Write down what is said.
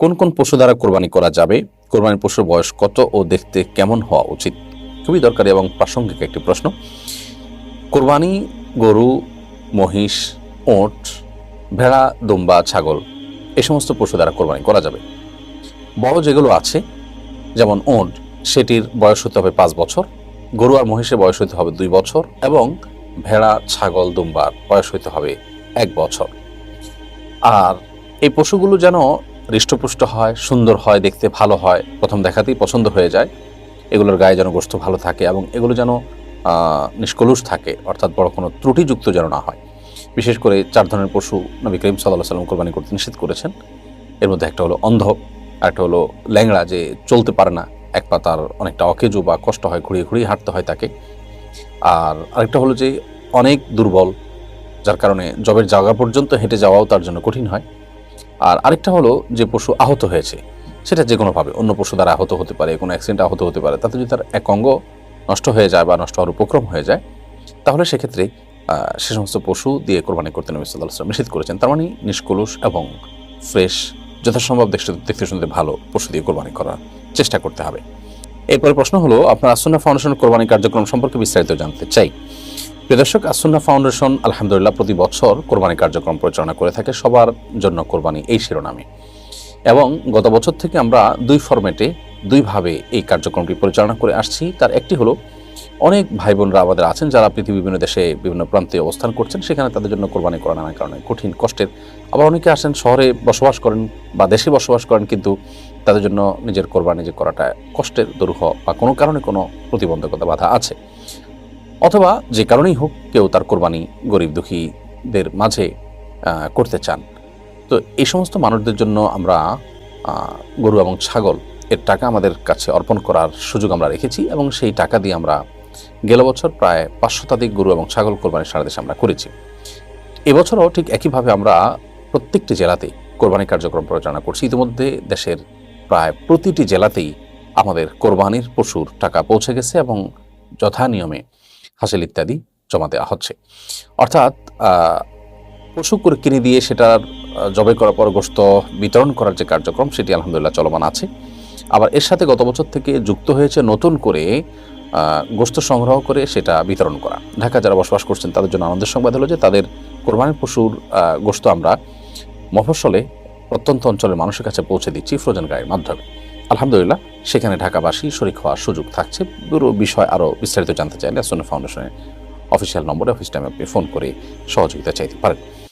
কোন কোন পশু দ্বারা কোরবানি করা যাবে? কোরবানির পশুর বয়স কত ও দেখতে কেমন হওয়া উচিত? খুবই দরকারি এবং প্রাসঙ্গিক একটি প্রশ্ন। কোরবানি, গরু, মহিষ, ওট, ভেড়া, দুম্বা, ছাগল এই সমস্ত পশু দ্বারা কোরবানি করা যাবে। বড় যেগুলো আছে, যেমন ওট, সেটির বয়স হতে হবে পাঁচ বছর, গরু আর মহিষের বয়স হতে হবে দুই বছর এবং ভেড়া, ছাগল, দুম্বার বয়স হতে হবে এক বছর। আর এই পশুগুলো যেন হৃষ্টপুষ্ট হয়, সুন্দর হয়, দেখতে ভালো হয়, প্রথম দেখাতেই পছন্দ হয়ে যায়। এগুলোর গায়ে যেন গোস্ত ভালো থাকে এবং এগুলো যেন নিষ্কলুষ থাকে, অর্থাৎ বড় কোনো ত্রুটিযুক্ত যেন না হয়। বিশেষ করে চার ধরনের পশু নবী করিম সাল্লাহ সাল্লাম কোরবানি করতে নিষেধ করেছেন। এর মধ্যে একটা হলো অন্ধ, একটা হলো ল্যাংড়া যে চলতে পারে না, এক পা তার অনেকটা অকেজো বা কষ্ট হয়, ঘুরিয়ে ঘুরিয়ে হাঁটতে হয় তাকে। আর আরেকটা হলো যে অনেক দুর্বল, যার কারণে জবের জায়গা পর্যন্ত হেঁটে যাওয়াও তার জন্য কঠিন হয়। আর আরেকটা হলো যে পশু আহত হয়েছে, সেটা যে কোনোভাবে, অন্য পশু দ্বারা আহত হতে পারে, কোনো অ্যাক্সিডেন্ট আহত হতে পারে, তাতে যদি তার এক অঙ্গ নষ্ট হয়ে যায় বা নষ্ট হওয়ার উপক্রম হয়ে যায়, তাহলে সেক্ষেত্রে সে সমস্ত পশু দিয়ে কোরবানি করতে নবী সাল্লাহ সাল্লাম নিষেধ করেছেন। তার মানে নিষ্কলুষ এবং ফ্রেশ, যথাসম্ভব দেখতে দেখতে শুনতে ভালো পশু দিয়ে কোরবানি করার চেষ্টা করতে হবে। এরপরে প্রশ্ন হলো, আপনার আসন্না ফাউন্ডেশন কোরবানি কার্যক্রম সম্পর্কে বিস্তারিত জানতে চাই। প্রিয় দর্শক আসন্না ফাউন্ডেশন আলহামদুলিল্লাহ প্রতি বছর কোরবানি কার্যক্রম পরিচালনা করে থাকে সবার জন্য কোরবানি এই শিরোনামে। এবং গত বছর থেকে আমরা দুই ফরম্যাটে দুইভাবে এই কার্যক্রমটি পরিচালনা করে আসছি। তার একটি হলো, অনেক ভাই বোনরা আমাদের আছেন যারা পৃথিবীর বিভিন্ন দেশে বিভিন্ন প্রান্তে অবস্থান করছেন, সেখানে তাদের জন্য কোরবানি করা নানা কারণে কঠিন, কষ্টের। আবার অনেকে আসেন, শহরে বসবাস করেন বা দেশে বসবাস করেন, কিন্তু তাদের জন্য নিজের কোরবানি যে করাটা কষ্টের, দুরূহ বা কোনো কারণে কোনো প্রতিবন্ধকতা বাধা আছে। অথবা যে কারণেই হোক কেউ তার কোরবানি গরিব দুঃখীদের মাঝে করতে চান। তো এই সমস্ত মানুষদের জন্য আমরা গরু এবং ছাগল এর টাকা আমাদের কাছে অর্পণ করার সুযোগ আমরা রেখেছি এবং সেই টাকা দিয়ে আমরা গেল বছর প্রায় পাঁচ শতাধিক গরু এবং ছাগল কোরবানি সারা দেশে আমরা করেছি। এবছরও ঠিক একইভাবে আমরা প্রত্যেকটি জেলাতেই কোরবানি কার্যক্রম পরিচালনা করছি। ইতিমধ্যে দেশের প্রায় প্রতিটি জেলাতেই আমাদের কোরবানির পশুর টাকা পৌঁছে গেছে এবং যথা নিয়মে হাসিল ইত্যাদি জমা দেওয়া হচ্ছে। অর্থাৎ পশু করে কিনে দিয়ে সেটার জবাই করার পর গোস্ত বিতরণ করার যে কার্যক্রম, সেটি আলহামদুলিল্লাহ চলমান আছে। আবার এর সাথে গত বছর থেকে যুক্ত হয়েছে নতুন করে গোস্ত সংগ্রহ করে সেটা বিতরণ করা। ঢাকা যারা বসবাস করছেন, তাদের জন্য আনন্দের সংবাদ হলো যে, তাদের কোরবানির পশুর গোস্ত আমরা মফস্বলে প্রত্যন্ত অঞ্চলের মানুষের কাছে পৌঁছে দিচ্ছি ফ্রোজেন গাড়ির মাধ্যমে। আলহামদুলিল্লাহ, সেখানে ঢাকাবাসী শরিক হওয়ার সুযোগ থাকছে। পুরো বিষয় আরও বিস্তারিত জানতে চাইলে সোনা ফাউন্ডেশনের অফিসিয়াল নম্বরে অফিস টাইমে আপনি ফোন করে সহযোগিতা চাইতে পারেন।